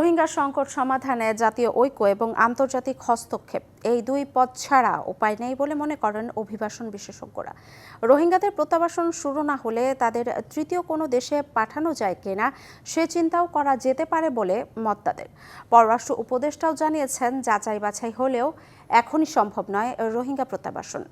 রোহিঙ্গা সংকট সমাধানে জাতীয় ঐক্য এবং আন্তর্জাতিক হস্তক্ষেপ। এই দুই পথ ছাড়া উপায় নেই বলে মনে করেন অভিবাসন বিশেষজ্ঞরা। রোহিঙ্গাদের প্রত্যাবাসন শুরু না হলে তাদের তৃতীয় কোনো দেশে পাঠানো যায় কিনা, সে চিন্তাও করা যেতে পারে বলে মত তাদের। পররাষ্ট্র উপদেষ্টাও জানিয়েছেন যাচাই বাছাই হলেও এখনই সম্ভব নয় রোহিঙ্গা প্রত্যাবাসন।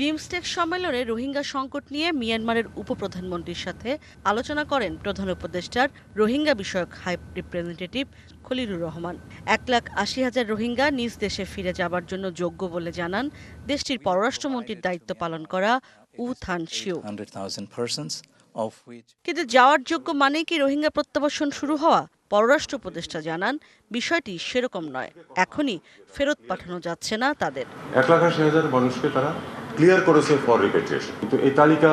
বিমস্টেক সম্মেলনে রোহিঙ্গা সংকট নিয়ে মিয়ানমারের উপপ্রধানমন্ত্রীর সাথে আলোচনা করেন প্রধান উপদেষ্টার রোহিঙ্গা বিষয়ক হাই রিপ্রেজেন্টেটিভ খলিলুর রহমান। এক লাখ আশি হাজার রোহিঙ্গা নিজ দেশে ফিরে যাবার জন্য যোগ্য বলে জানান দেশটির পররাষ্ট্রমন্ত্রীর দায়িত্ব পালন করা উ থান শিও 100,000 persons, of কিন্তু যাওয়ার যোগ্য মানেই কি রোহিঙ্গা প্রত্যাবাসন শুরু হওয়া? পররাষ্ট্র উপদেষ্টা জানান বিষয়টি সেরকম নয়। এখনই ফেরত পাঠানো যাচ্ছে না তাদের। এক লাখ আশি হাজার মানুষকে তারা ক্লিয়ার করেছে ফর রিপেট্রিয়েশন কিন্তু এই তালিকা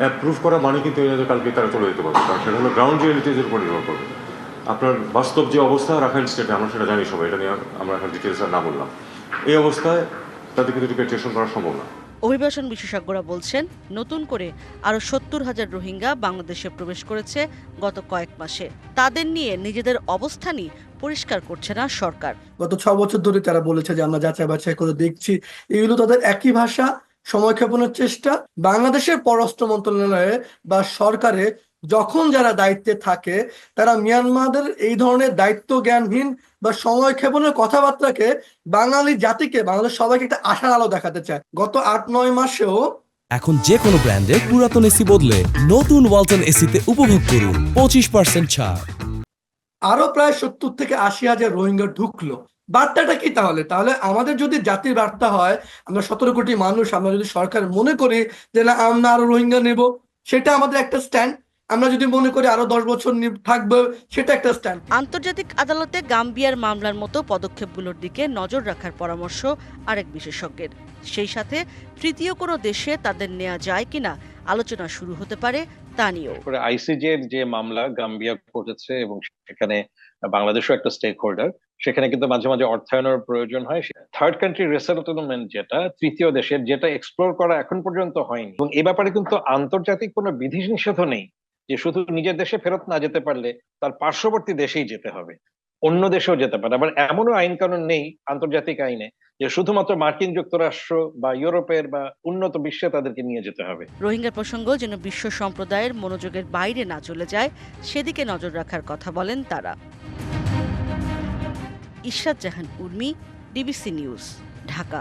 অ্যাপ্রুভ করা মানে কিন্তু এই কালকে তারা চলে যেতে পারবে। কারণ সেটা হলো গ্রাউন্ড রিয়েলিটিজের উপর নির্ভর করবে। আপনার বাস্তব যে অবস্থা রাখাইন স্টেটে আমরা সেটা জানি সবাই, এটা নিয়ে আমরা এখন ডিটেলস আর না বললাম। এই অবস্থায় তাদের কিন্তু রিপেট্রিয়েশন করা সম্ভব না। অভিবাসন বিশেষজ্ঞরা বলছেন, নতুন করে আরও সত্তর হাজার রোহিঙ্গা বাংলাদেশে প্রবেশ করেছে গত কয়েক মাসে। তাদের নিয়ে নিজেদের অবস্থানই পরিষ্কার করছে না সরকার। গত ছ বছর ধরে তারা বলেছে যে আমরা যাচাই বাছাই করে দেখছি। এগুলো তাদের একই ভাষা সময়ক্ষেপণের চেষ্টা। বাংলাদেশের পররাষ্ট্র মন্ত্রণালয়ে বা সরকারে যখন যারা দায়িত্বে থাকে তারা মিয়ানমারদের এই ধরনের দায়িত্ব জ্ঞানহীন বা সময়ক্ষেপণের কথাবার্তাকে বাঙালি জাতিকে বাংলাদেশ সবাইকে একটা আশার আলো দেখাতে চায়। গত আট নয় মাসেও এখন যে কোনো ব্র্যান্ডের পুরাতন এসি বদলে নতুন ওয়ালটন এসিতে উপভোগ করুন। পঁচিশ পার্সেন্ট ছাড়। আরও প্রায় সত্তর থেকে আশি হাজার রোহিঙ্গা ঢুকলো। বার্তাটা কি তাহলে? তাহলে আমাদের যদি জাতির বার্তা হয়, আমরা সতেরো কোটি মানুষ, আমরা যদি সরকার মনে করি যে না, আমরা আরও রোহিঙ্গা নেব, সেটা আমাদের একটা স্ট্যান্ড। আমরা যদি মনে করি আরও দশ বছর থাকবে, সেটা একটা স্ট্যান্ড। আন্তর্জাতিক আদালতে গাম্বিয়ার মামলার মতো পদক্ষেপগুলোর দিকে নজর রাখার পরামর্শ আরেক বিশেষজ্ঞের। সেই সাথে তৃতীয় কোনো দেশে তাদের নেওয়া যায় কিনা আলোচনা শুরু হতে পারে তা নিয়েও। আইসিজের যে মামলা গাম্বিয়া করেছে এবং সেখানে বাংলাদেশও একটা স্টেক হোল্ডার সেখানে কিন্তু মাঝে মাঝে অর্থায়নের প্রয়োজন হয়। থার্ড কান্ট্রি রেসেটলমেন্ট যেটা, তৃতীয় দেশের যেটা এক্সপ্লোর করা এখন পর্যন্ত হয়নি। এবং এ ব্যাপারে কিন্তু আন্তর্জাতিক কোনো বিধি নিষেধও নেই যে শুধু নিজের দেশে ফেরত না যেতে পারলে তার পার্শ্ববর্তী দেশেই যেতে হবে, অন্য দেশেও যেতে পারে। আবার এমনও আইন কানুন নেই আন্তর্জাতিক আইনে যে শুধুমাত্র মার্কিন যুক্তরাষ্ট্র বা ইউরোপের বা উন্নত বিশ্বে তাদেরকে নিয়ে যেতে হবে। রোহিঙ্গা প্রসঙ্গ, যেন বিশ্ব সম্প্রদায়ের মনোযোগের বাইরে না চলে যায়, সেদিকে নজর রাখার কথা বলেন তারা। Ishrat Jahan, Urmi, DBC news, Dhaka.